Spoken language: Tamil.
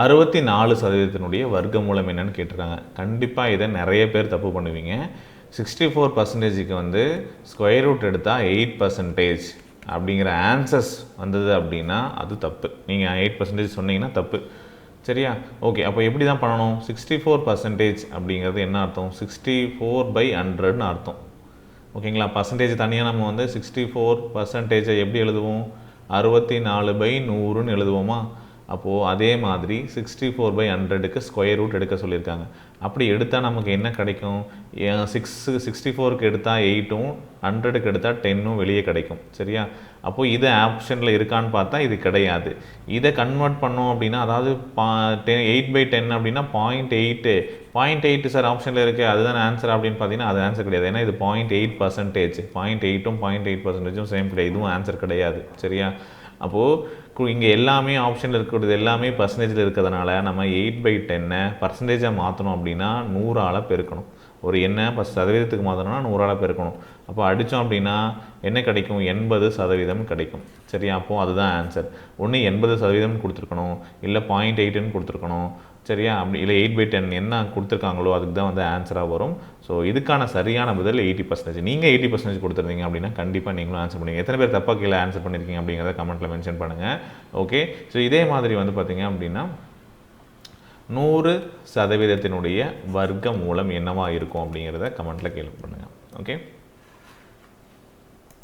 அறுபத்தி நாலு சதவீதத்தினுடைய வர்க்க மூலம் என்னன்னு கேட்டிருக்காங்க. கண்டிப்பாக இதை நிறைய பேர் தப்பு பண்ணுவீங்க. சிக்ஸ்டி ஃபோர் பர்சன்டேஜுக்கு வந்து ஸ்கொயர் ரூட் எடுத்தால் எயிட் பர்சன்டேஜ் அப்படிங்கிற ஆன்சர்ஸ் வந்தது அப்படின்னா அது தப்பு. நீங்கள் எயிட் பர்சன்டேஜ் சொன்னீங்கன்னா தப்பு. சரியா? ஓகே அப்போ எப்படி தான் பண்ணணும்? சிக்ஸ்டி ஃபோர் பர்சன்டேஜ் அப்படிங்கிறது என்ன அர்த்தம்? சிக்ஸ்டி ஃபோர் பை ஹண்ட்ரட்னு அர்த்தம். ஓகேங்களா பர்சன்டேஜ் தனியாக நம்ம வந்து சிக்ஸ்டி ஃபோர் பர்சன்டேஜை எப்படி எழுதுவோம்? அறுபத்தி நாலு பை நூறுன்னு எழுதுவோமா? அப்போது அதே மாதிரி சிக்ஸ்டி ஃபோர் பை ஹண்ட்ரடுக்கு ஸ்கொயர் ரூட் எடுக்க சொல்லியிருக்காங்க. அப்படி எடுத்தால் நமக்கு என்ன கிடைக்கும்? சிக்ஸ் சிக்ஸ்டி ஃபோருக்கு எடுத்தால் எயிட்டும் ஹண்ட்ரடுக்கு எடுத்தால் டென்னும் வெளியே கிடைக்கும். சரியா? அப்போது இது ஆப்ஷனில் இருக்கான்னு பார்த்தா இது கிடையாது. இதை கன்வெர்ட் பண்ணோம் அப்படின்னா அதாவது பா டென் எயிட் பை டென் அப்படின்னா point eight point eight sir ஆப்ஷனில் இருக்குது அதுதான் ஆன்சர் அப்படின்னு பார்த்தீங்கன்னா அது ஆன்சர் கிடையாது. ஏன்னா இது பாயிண்ட் எயிட் பர்சன்டேஜ் பாயிண்ட் எயிட்டும் பாயிண்ட் எயிட் பர்சன்டேஜும் சேம் கிடையாது. இதுவும் ஆன்சர் கிடையாது. சரியா? அப்போது இங்கே எல்லாமே ஆப்ஷனில் இருக்கிறது எல்லாமே பர்சன்டேஜில் இருக்கிறதுனால நம்ம எயிட் பை டென்னை பர்சன்டேஜாக மாற்றணும் அப்படின்னா நூறால் பெருக்கணும். ஒரு எண்ணெய் பத்து சதவீதத்துக்கு மாற்றணும்னா நூறால் பெருக்கணும். அப்போ அடித்தோம் அப்படின்னா என்ன கிடைக்கும்? எண்பது சதவீதம் கிடைக்கும். சரியா? அப்போது அதுதான் ஆன்சர் ஒன்று எண்பது சதவீதம் கொடுத்துருக்கணும். இல்லை பாயிண்ட் எயிட்டுன்னு கொடுத்துருக்கணும். சரியா? அப்படி இல்லை எயிட் பை டென் என்ன கொடுத்துருக்காங்களோ அதுக்கு தான் வந்து ஆன்சராக வரும். ஸோ இதுக்கான சரியான பதில் எயிட்டி பர்சன்டேஜ் நீங்கள் எயிட்டி பர்சன்டேஜ் கொடுத்துருந்தீங்க அப்படின்னா கண்டிப்பாக நீங்களும் ஆன்சர் பண்ணுவீங்க. எத்தனை பேர் தப்பாக கீழே ஆன்சர் பண்ணியிருக்கீங்க அப்படிங்கிறத கமெண்ட்டில் மென்ஷன் பண்ணுங்கள் ஓகே ஸோ இதே மாதிரி வந்து பார்த்தீங்க அப்படின்னா நூறு சதவீதத்தினுடைய வர்க்க மூலம் என்னவா இருக்கும் அப்படிங்கிறத கமெண்ட்டில் கேள்வி பண்ணுங்கள் ஓகே